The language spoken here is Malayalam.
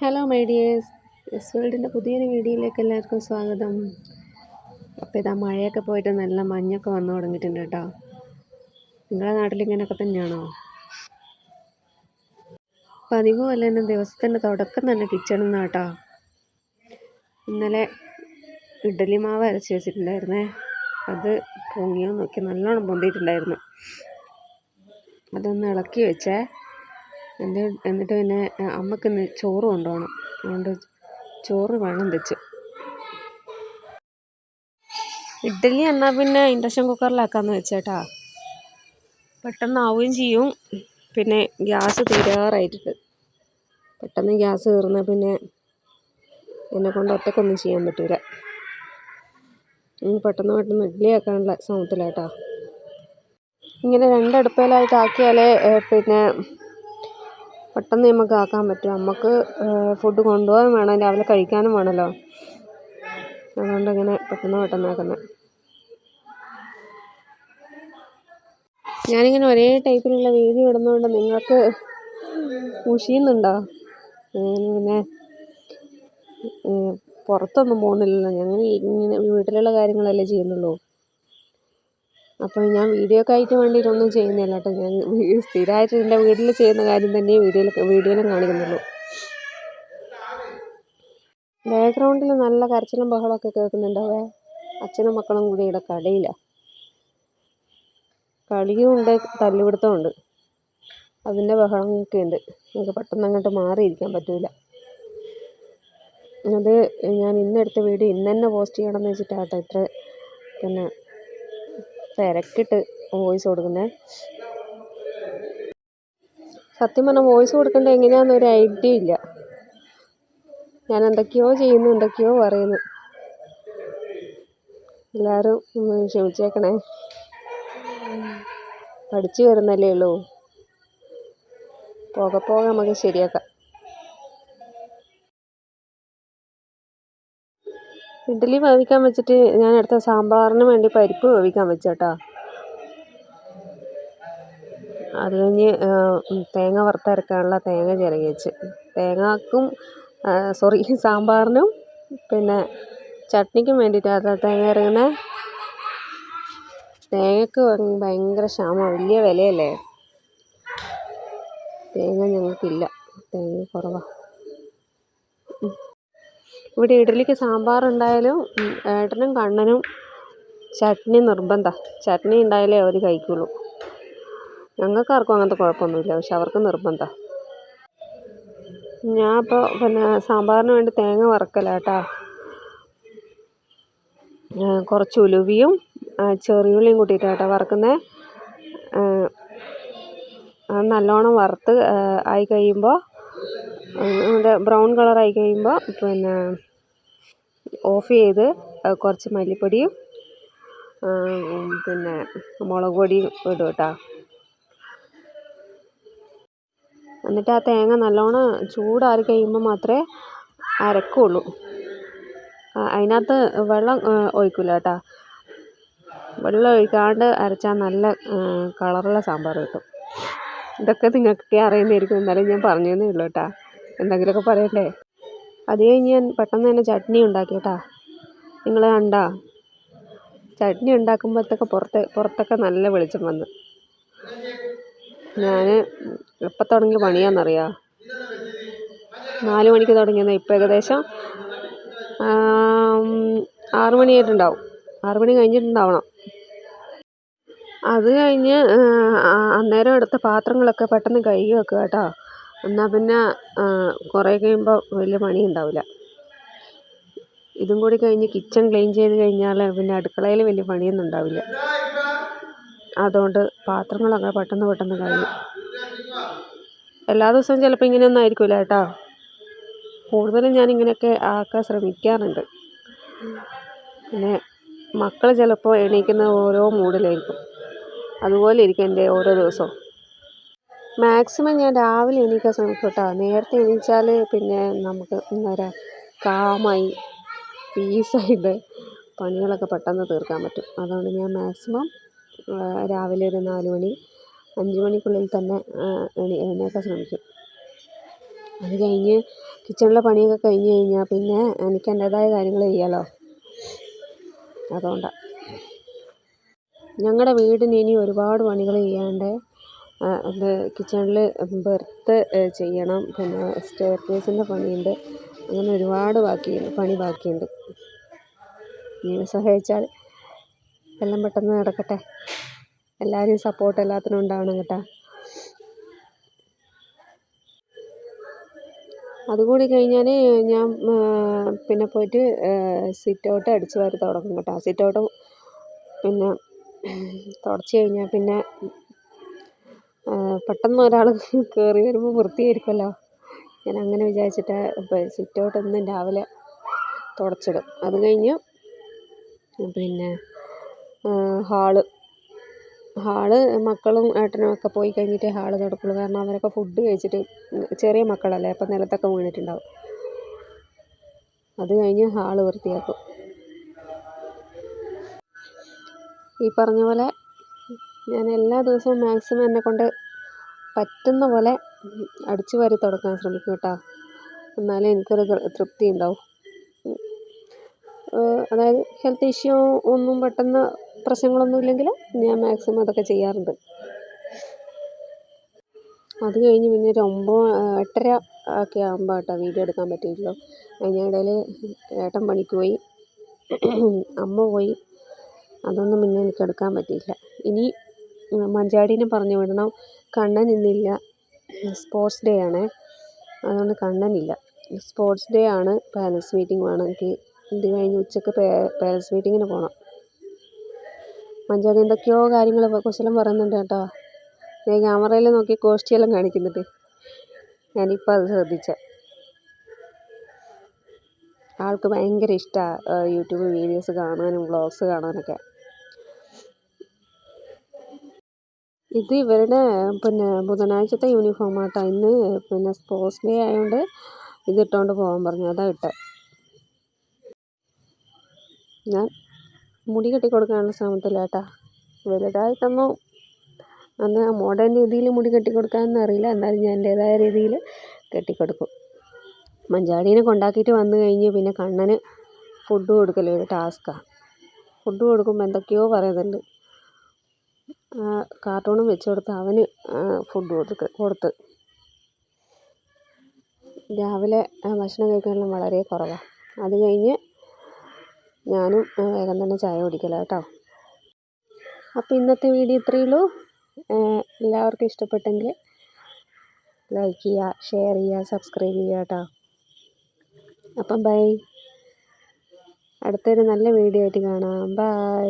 ഹലോ മൈ ഡിയേഴ്സ് എസ് വേൾഡിന്റെ പുതിയൊരു വീഡിയോയിലേക്ക് എല്ലാവർക്കും സ്വാഗതം. അപ്പോൾ ഇതാ മഴയൊക്കെ പോയിട്ട് നല്ല മഞ്ഞൊക്കെ വന്നു തുടങ്ങിയിട്ടുണ്ട് കേട്ടോ. നിങ്ങളുടെ നാട്ടിൽ ഇങ്ങനെയൊക്കെ തന്നെയാണോ? പതിവ് പോലെ തന്നെ ദിവസത്തിന്റെ തുടക്കം തന്നെ കിച്ചണിൽ നിന്നാണ് കേട്ടോ. ഇന്നലെ ഇഡ്ഡലി മാവ് അരച്ച് വെച്ചിട്ടുണ്ടായിരുന്നേ. അത് പൊങ്ങിയോ നോക്കി നല്ലോണം പൊന്തിയിട്ടുണ്ടായിരുന്നു. അതൊന്ന് ഇളക്കി വെച്ചേ. എന്ത് എന്നിട്ട് പിന്നെ അമ്മയ്ക്ക് ഇന്ന് ചോറ് കൊണ്ടുപോകണം. അതുകൊണ്ട് ചോറ് വേണം വെച്ച്. ഇഡ്ഡലി എന്നാൽ പിന്നെ ഇൻഡക്ഷൻ കുക്കറിലാക്കാമെന്ന് വെച്ചേട്ടാ. പെട്ടെന്ന് ആവുകയും ചെയ്യും. പിന്നെ ഗ്യാസ് തീരാറായിട്ടുണ്ട്. പെട്ടെന്ന് ഗ്യാസ് തീർന്നാൽ പിന്നെ എന്നെക്കൊണ്ട് ഒറ്റക്കൊന്നും ചെയ്യാൻ പറ്റൂല. പെട്ടെന്ന് പെട്ടെന്ന് ഇഡ്ഡലി ആക്കാനുള്ള ശ്രമത്തിലാട്ടാ. ഇങ്ങനെ രണ്ടടുപ്പേലായിട്ടാക്കിയാലേ പിന്നെ പെട്ടെന്ന് നമുക്ക് ആക്കാൻ പറ്റും. നമുക്ക് ഫുഡ് കൊണ്ടുപോകാൻ വേണം. രാവിലെ കഴിക്കാനും വേണമല്ലോ അതുകൊണ്ട് ഇങ്ങനെ പെട്ടെന്ന് പെട്ടെന്ന് ആക്കുന്നത് ഞാനിങ്ങനെ ഒരേ ടൈപ്പിലുള്ള വീഡിയോ ഇടുന്നതുകൊണ്ട് നിങ്ങൾക്ക് മുഷിയുന്നുണ്ടോ? പിന്നെ പുറത്തൊന്നും പോകുന്നില്ലല്ലോ. ഞങ്ങൾ ഇങ്ങനെ വീട്ടിലുള്ള കാര്യങ്ങളല്ലേ ചെയ്യുന്നുള്ളൂ. അപ്പോൾ ഞാൻ വീഡിയോക്കായിട്ട് വേണ്ടിയിട്ടൊന്നും ചെയ്യുന്നില്ല കേട്ടോ. ഞാൻ സ്ഥിരമായിട്ട് എന്റെ വീട്ടിൽ ചെയ്യുന്ന കാര്യം തന്നെ വീഡിയോയിൽ വീഡിയോയിലും കാണിക്കുന്നുള്ളൂ. ബാക്ക്ഗ്രൗണ്ടിൽ നല്ല കരച്ചിലും ബഹളമൊക്കെ കേൾക്കുന്നുണ്ടാവേ. അച്ഛനും മക്കളും കൂടി ഇവിടെ കടയില്ല കളിയുമുണ്ട് തല്ലുപിടുത്തവും ഉണ്ട്. അതിന്റെ ബഹളമൊക്കെ ഉണ്ട്. നമുക്ക് പെട്ടെന്ന് അങ്ങോട്ട് മാറിയിരിക്കാൻ പറ്റില്ല അത് ഞാൻ ഇന്നെടുത്ത വീഡിയോ ഇന്ന് തന്നെ പോസ്റ്റ് ചെയ്യണമെന്ന് വെച്ചിട്ടാട്ടോ ഇത്ര പിന്നെ തിരക്കിട്ട് വോയിസ് കൊടുക്കുന്നത് സത്യം പറഞ്ഞാൽ വോയിസ് കൊടുക്കേണ്ടത് എങ്ങനെയാണെന്ന് ഒരു ഐഡിയ ഇല്ല. ഞാൻ എന്തൊക്കെയോ ചെയ്യുന്നു എന്തൊക്കെയോ പറയുന്നു. എല്ലാവരും ക്ഷമിച്ചേക്കണേ. പഠിച്ചു വരുന്നല്ലേ ഉള്ളൂ. പോകെ പോകെ നമുക്ക് ശരിയാക്കാം. ഇഡ്ഡലി വേവിക്കാൻ വെച്ചിട്ട് ഞാൻ എടുത്ത സാമ്പാറിന് വേണ്ടി പരിപ്പ് വേവിക്കാൻ വെച്ചേട്ടാ. അത് കഴിഞ്ഞ് തേങ്ങ വറുത്തരക്കാനുള്ള തേങ്ങ ചിരകി വെച്ച്. തേങ്ങാക്കും സോറി സാമ്പാറിനും പിന്നെ ചട്നിക്കും വേണ്ടിയിട്ടാണ് തേങ്ങ ഇറങ്ങുന്നത് തേങ്ങക്ക് ഭയങ്കര ക്ഷാമമാണ് വലിയ വിലയല്ലേ? തേങ്ങ ഞങ്ങൾക്കില്ല തേങ്ങ കുറവാണ് ഇവിടെ ഇഡ്ഡലിക്ക് സാമ്പാർ ഉണ്ടായാലും ഏട്ടനും കണ്ണനും ചട്നി നിർബന്ധമാണ് ചട്നി ഉണ്ടായാലേ അവർ കഴിക്കുള്ളൂ. ഞങ്ങൾക്ക് ആർക്കും അങ്ങനത്തെ കുഴപ്പമൊന്നുമില്ല പക്ഷെ അവർക്ക് നിർബന്ധമാണ് ഞാൻ ഇപ്പോൾ പിന്നെ സാമ്പാറിന് വേണ്ടി തേങ്ങ വറക്കലാട്ടാ കുറച്ച് ഉലുവിയും ചെറിയുള്ളിയും കൂട്ടിയിട്ടാട്ടോ വറക്കുന്നത് നല്ലോണം വറുത്ത് ആയി കഴിയുമ്പോൾ ബ്രൗൺ കളറായി കഴിയുമ്പോൾ പിന്നെ ഓഫ് ചെയ്ത് കുറച്ച് മല്ലിപ്പൊടിയും പിന്നെ മുളക് പൊടിയും ഇടും കേട്ടോ. എന്നിട്ട് ആ തേങ്ങ നല്ലോണം ചൂടാറി കഴിയുമ്പോൾ മാത്രമേ അരക്കുള്ളൂ. അതിനകത്ത് വെള്ളം ഒഴിക്കില്ല കേട്ടോ. വെള്ളം ഒഴിക്കാണ്ട് അരച്ചാൽ നല്ല കളറുള്ള സാമ്പാർ കിട്ടും. ഇതൊക്കെ നിങ്ങൾക്കൊക്കെ അറിയുന്നതായിരിക്കും. എന്നാലും ഞാൻ പറഞ്ഞു തന്നേ ഉള്ളൂ കേട്ടോ. എന്തെങ്കിലുമൊക്കെ പറയണ്ടേ അത് കഴിഞ്ഞ് ഞാൻ പെട്ടെന്ന് തന്നെ ചട്നി ഉണ്ടാക്കി കേട്ടോ. നിങ്ങൾ കണ്ടോ? ചട്നി ഉണ്ടാക്കുമ്പോഴത്തേക്ക് പുറത്ത് പുറത്തൊക്കെ നല്ല വെളിച്ചം വന്ന്. ഞാൻ എപ്പോൾ തുടങ്ങിയ പണിയാണെന്നറിയാം നാല് മണിക്ക് തുടങ്ങിയത് ഇപ്പം ഏകദേശം ആറ് മണിയായിട്ടുണ്ടാവും. ആറ് മണി കഴിഞ്ഞിട്ടുണ്ടാവണം. അത് കഴിഞ്ഞ് അന്നേരം എടുത്ത പാത്രങ്ങളൊക്കെ പെട്ടെന്ന് കഴുകി വെക്കുക കേട്ടോ. എന്നാൽ പിന്നെ കുറേ കഴിയുമ്പോൾ വലിയ പണി ഉണ്ടാവില്ല ഇതും കൂടി കഴിഞ്ഞ് കിച്ചൺ ക്ലീൻ ചെയ്ത് കഴിഞ്ഞാൽ പിന്നെ അടുക്കളയിൽ വലിയ പണിയൊന്നും ഉണ്ടാവില്ല. അതുകൊണ്ട് പാത്രങ്ങളൊക്കെ പെട്ടെന്ന് പെട്ടെന്ന് കഴിയും എല്ലാ ദിവസവും ചിലപ്പോൾ ഇങ്ങനെയൊന്നും ആയിരിക്കില്ല കേട്ടോ. കൂടുതലും ഞാൻ ഇങ്ങനെയൊക്കെ ആക്കാൻ ശ്രമിക്കാറുണ്ട്. പിന്നെ മക്കൾ ചിലപ്പോൾ എണീക്കുന്ന ഓരോ മൂഡിലായിരിക്കും അതുപോലെ ഇരിക്കും എന്റെ ഓരോ ദിവസവും. മാക്സിമം ഞാൻ രാവിലെ എണീക്കാൻ ശ്രമിക്കും കേട്ടോ നേരത്തെ എണീച്ചാൽ പിന്നെ നമുക്ക് പറയുക കാമായി പീസായിട്ട് പണികളൊക്കെ പെട്ടെന്ന് തീർക്കാൻ പറ്റും. അതുകൊണ്ട് ഞാൻ മാക്സിമം രാവിലെ ഒരു നാല് മണി അഞ്ച് മണിക്കുള്ളിൽ തന്നെ എണി എണീക്കാൻ ശ്രമിക്കും. അത് കഴിഞ്ഞ് കിച്ചണിലെ പണിയൊക്കെ കഴിഞ്ഞ് കഴിഞ്ഞാൽ പിന്നെ എനിക്ക് എന്റേതായ കാര്യങ്ങൾ ചെയ്യാമല്ലോ അതുകൊണ്ടാണ് ഞങ്ങളുടെ വീടിന് ഇനി ഒരുപാട് പണികൾ ചെയ്യാനുണ്ട്. അത് കിച്ചണിൽ ബെർത്ത് ചെയ്യണം. പിന്നെ സ്റ്റെയർ കേസിന്റെ പണിയുണ്ട്. അങ്ങനെ ഒരുപാട് ബാക്കി പണി ബാക്കിയുണ്ട്. ദൈവം സഹായിച്ചാൽ എല്ലാം പെട്ടെന്ന് നടക്കട്ടെ. എല്ലാവരെയും സപ്പോർട്ട് എല്ലാത്തിനും ഉണ്ടാവണം കേട്ടോ. അതുകൂടി കഴിഞ്ഞാൽ ഞാൻ പിന്നെ പോയിട്ട് സിറ്റ് ഔട്ട് അടിച്ച് വാരി തുടങ്ങും കേട്ടോ. സിറ്റ് ഔട്ട് പിന്നെ തുടച്ച് കഴിഞ്ഞാൽ പിന്നെ പെട്ടെന്ന് ഒരാൾ കയറി വരുമ്പോൾ വൃത്തിയായിരിക്കുമല്ലോ. ഞാൻ അങ്ങനെ വിചാരിച്ചിട്ട് സിറ്റ് ഔട്ട് എന്നും രാവിലെ തുടച്ചിടും. അത് കഴിഞ്ഞ് പിന്നെ ഹാൾ. ഹാൾ മക്കളും ഏട്ടനും ഒക്കെ പോയി കഴിഞ്ഞിട്ടേ ഹാൾ തുടക്കുള്ളൂ. കാരണം അവരൊക്കെ ഫുഡ് കഴിച്ചിട്ട് ചെറിയ മക്കളല്ലേ അപ്പം നിലത്തൊക്കെ വീണിട്ടുണ്ടാവും. അത് കഴിഞ്ഞ് ഹാൾ വൃത്തിയാക്കും. ഈ പറഞ്ഞ പോലെ ഞാൻ എല്ലാ ദിവസവും മാക്സിമം എന്നെ കൊണ്ട് പറ്റുന്ന പോലെ അടിച്ചു വാരി തുടക്കാൻ ശ്രമിക്കും കേട്ടോ. എന്നാലേ എനിക്കൊരു തൃപ്തി ഉണ്ടാവും. അതായത് ഹെൽത്ത് ഇഷ്യൂ ഒന്നും പെട്ടെന്ന് പ്രശ്നങ്ങളൊന്നും ഇല്ലെങ്കിൽ ഞാൻ മാക്സിമം അതൊക്കെ ചെയ്യാറുണ്ട്. അത് കഴിഞ്ഞ് പിന്നെ ഒരു ഒമ്പത് എട്ടര ഒക്കെ ആകുമ്പോൾ കേട്ടോ വീഡിയോ എടുക്കാൻ പറ്റിയിട്ടുള്ളൂ. അതിനിടയിൽ ഏട്ടൻ പണിക്ക് പോയി അമ്മ പോയി. അതൊന്നും പിന്നെ എനിക്ക് എടുക്കാൻ പറ്റിയില്ല. ഇനി മഞ്ചാടീനെ പറഞ്ഞു വിടണം. കണ്ണൻ ഇന്നില്ല. സ്പോർട്സ് ഡേ ആണേ. അതുകൊണ്ട് കണ്ണനില്ല സ്പോർട്സ് ഡേ ആണ് പാരൻസ് മീറ്റിംഗ് വേണമെങ്കിൽ. ഇത് കഴിഞ്ഞ് ഉച്ചയ്ക്ക് പാരൻസ് മീറ്റിങ്ങിന് പോകണം മഞ്ചാടി എന്തൊക്കെയോ കാര്യങ്ങൾ കുശലം പറയുന്നുണ്ട് കേട്ടോ. ഞാൻ ക്യാമറയിൽ നോക്കി കോഷ്ടിയെല്ലാം കാണിക്കുന്നുണ്ട്. ഞാനിപ്പോൾ അത് ശ്രദ്ധിച്ച. ആൾക്ക് ഭയങ്കര ഇഷ്ടമാണ് യൂട്യൂബ് വീഡിയോസ് കാണാനും വ്ളോഗ്സ് കാണാനൊക്കെ. ഇത് ഇവരുടെ പിന്നെ ബുധനാഴ്ചത്തെ യൂണിഫോം ആട്ടോ. ഇന്ന് പിന്നെ സ്പോർട്സ് ഡേ ആയതുകൊണ്ട് ഇത് ഇട്ടുകൊണ്ട് പോകാൻ പറഞ്ഞു. അതാ ഇട്ട. ഞാൻ മുടി കെട്ടി കൊടുക്കാനുള്ള ശ്രമത്തിലാണ് കേട്ടോ വലുതായിട്ടൊന്നും അന്ന് മോഡേൺ രീതിയിൽ മുടി കെട്ടി കൊടുക്കാനൊന്നും അറിയില്ല. എന്നാലും ഞാൻ എന്റേതായ രീതിയിൽ കെട്ടിക്കൊടുക്കും മഞ്ചാടീനെ കൊണ്ടാക്കിയിട്ട് വന്നു കഴിഞ്ഞ് പിന്നെ കണ്ണന് ഫുഡ് കൊടുക്കലൊരു ടാസ്ക്കാണ് ഫുഡ് കൊടുക്കുമ്പോൾ എന്തൊക്കെയോ പറയുന്നുണ്ട്. കാർട്ടൂണും വെച്ച് കൊടുത്ത് അവന് ഫുഡ് കൊടുത്ത് കൊടുത്ത്. രാവിലെ ഭക്ഷണം കഴിക്കാനെല്ലാം വളരെ കുറവാണ് അത് കഴിഞ്ഞ് ഞാനും വേഗം തന്നെ ചായ കുടിക്കലാണ് കേട്ടോ. അപ്പോൾ ഇന്നത്തെ വീഡിയോ ഇത്രയേ ഉള്ളൂ. എല്ലാവർക്കും ഇഷ്ടപ്പെട്ടെങ്കിൽ ലൈക്ക് ചെയ്യുക ഷെയർ ചെയ്യുക സബ്സ്ക്രൈബ് ചെയ്യുക കേട്ടോ. അപ്പം ബൈ അടുത്തൊരു നല്ല വീഡിയോ ആയിട്ട് കാണാം. ബൈ